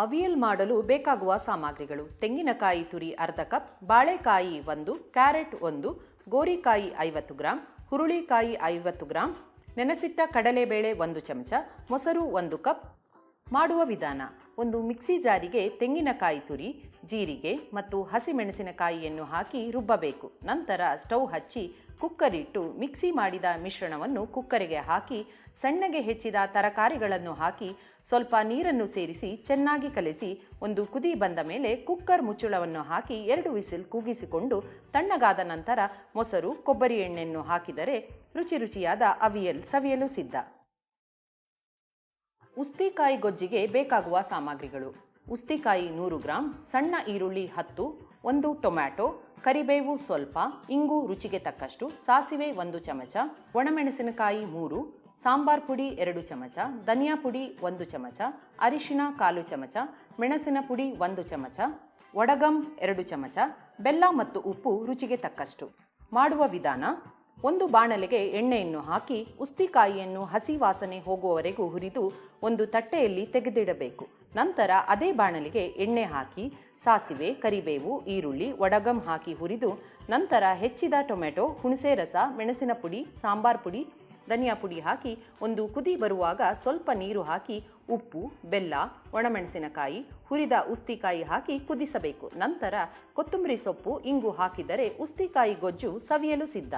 ಅವಿಯಲ್ ಮಾಡಲು ಬೇಕಾಗುವ ಸಾಮಗ್ರಿಗಳು. ತೆಂಗಿನಕಾಯಿ ತುರಿ ಅರ್ಧ ಕಪ್, ಬಾಳೆಕಾಯಿ ಒಂದು, ಕ್ಯಾರೆಟ್ ಒಂದು, ಗೋರಿಕಾಯಿ ಐವತ್ತು ಗ್ರಾಂ, ಹುರುಳಿಕಾಯಿ ಐವತ್ತು ಗ್ರಾಂ, ನೆನೆಸಿಟ್ಟ ಕಡಲೆಬೇಳೆ ಒಂದು ಚಮಚ, ಮೊಸರು ಒಂದು ಕಪ್. ಮಾಡುವ ವಿಧಾನ, ಒಂದು ಮಿಕ್ಸಿ ಜಾರಿಗೆ ತೆಂಗಿನಕಾಯಿ ತುರಿ, ಜೀರಿಗೆ ಮತ್ತು ಹಸಿಮೆಣಸಿನಕಾಯಿಯನ್ನು ಹಾಕಿ ರುಬ್ಬಬೇಕು. ನಂತರ ಸ್ಟವ್ ಹಚ್ಚಿ ಕುಕ್ಕರ್ ಇಟ್ಟು ಮಿಕ್ಸಿ ಮಾಡಿದ ಮಿಶ್ರಣವನ್ನು ಕುಕ್ಕರಿಗೆ ಹಾಕಿ, ಸಣ್ಣಗೆ ಹೆಚ್ಚಿದ ತರಕಾರಿಗಳನ್ನು ಹಾಕಿ, ಸ್ವಲ್ಪ ನೀರನ್ನು ಸೇರಿಸಿ ಚೆನ್ನಾಗಿ ಕಲಿಸಿ, ಒಂದು ಕುದಿ ಬಂದ ಮೇಲೆ ಕುಕ್ಕರ್ ಮುಚ್ಚಳವನ್ನು ಹಾಕಿ ಎರಡು ವಿಸಿಲ್ ಕೂಗಿಸಿಕೊಂಡು ತಣ್ಣಗಾದ ನಂತರ ಮೊಸರು, ಕೊಬ್ಬರಿ ಎಣ್ಣೆಯನ್ನು ಹಾಕಿದರೆ ರುಚಿ ರುಚಿಯಾದ ಅವಿಯಲ್ ಸವಿಯಲು ಸಿದ್ಧ. ಉಸ್ತಿಕಾಯಿ ಗೊಜ್ಜಿಗೆ ಬೇಕಾಗುವ ಸಾಮಗ್ರಿಗಳು. ಉಸ್ತಿಕಾಯಿ ನೂರು ಗ್ರಾಂ, ಸಣ್ಣ ಈರುಳ್ಳಿ ಹತ್ತು ಒಂದು ಟೊಮ್ಯಾಟೊ, ಕರಿಬೇವು ಸ್ವಲ್ಪ, ಇಂಗು ರುಚಿಗೆ ತಕ್ಕಷ್ಟು, ಸಾಸಿವೆ ಒಂದು ಚಮಚ, ಒಣಮೆಣಸಿನಕಾಯಿ ಮೂರು, ಸಾಂಬಾರ್ ಪುಡಿ ಎರಡು ಚಮಚ, ಧನಿಯಾ ಪುಡಿ ಒಂದು ಚಮಚ, ಅರಿಶಿಣ ಕಾಲು ಚಮಚ, ಮೆಣಸಿನ ಪುಡಿ ಒಂದು ಚಮಚ ಒಡಗಂ ಎರಡು ಚಮಚ, ಬೆಲ್ಲ ಮತ್ತು ಉಪ್ಪು ರುಚಿಗೆ ತಕ್ಕಷ್ಟು. ಮಾಡುವ ವಿಧಾನ ಒಂದು ಬಾಣಲೆಗೆ ಎಣ್ಣೆಯನ್ನು ಹಾಕಿ ಉಸ್ತಿಕಾಯಿಯನ್ನು ಹಸಿ ವಾಸನೆ ಹೋಗುವವರೆಗೂ ಹುರಿದು ಒಂದು ತಟ್ಟೆಯಲ್ಲಿ ತೆಗೆದಿಡಬೇಕು. ನಂತರ ಅದೇ ಬಾಣಲೆಗೆ ಎಣ್ಣೆ ಹಾಕಿ ಸಾಸಿವೆ, ಕರಿಬೇವು, ಈರುಳ್ಳಿ, ಒಡಗಂ ಹಾಕಿ ಹುರಿದು ನಂತರ ಹೆಚ್ಚಿದ ಟೊಮೆಟೊ, ಹುಣಸೆ ರಸ, ಮೆಣಸಿನ ಪುಡಿ, ಸಾಂಬಾರ್ ಪುಡಿ, ಧನಿಯಾ ಪುಡಿ ಹಾಕಿ ಒಂದು ಕುದಿ ಬರುವಾಗ ಸ್ವಲ್ಪ ನೀರು ಹಾಕಿ ಉಪ್ಪು, ಬೆಲ್ಲ, ಒಣಮೆಣಸಿನಕಾಯಿ ಹುರಿದ ಉಸ್ತಿಕಾಯಿ ಹಾಕಿ ಕುದಿಸಬೇಕು. ನಂತರ ಕೊತ್ತಂಬರಿ ಸೊಪ್ಪು, ಇಂಗು ಹಾಕಿದರೆ ಉಸ್ತಿಕಾಯಿ ಗೊಜ್ಜು ಸವಿಯಲು ಸಿದ್ಧ.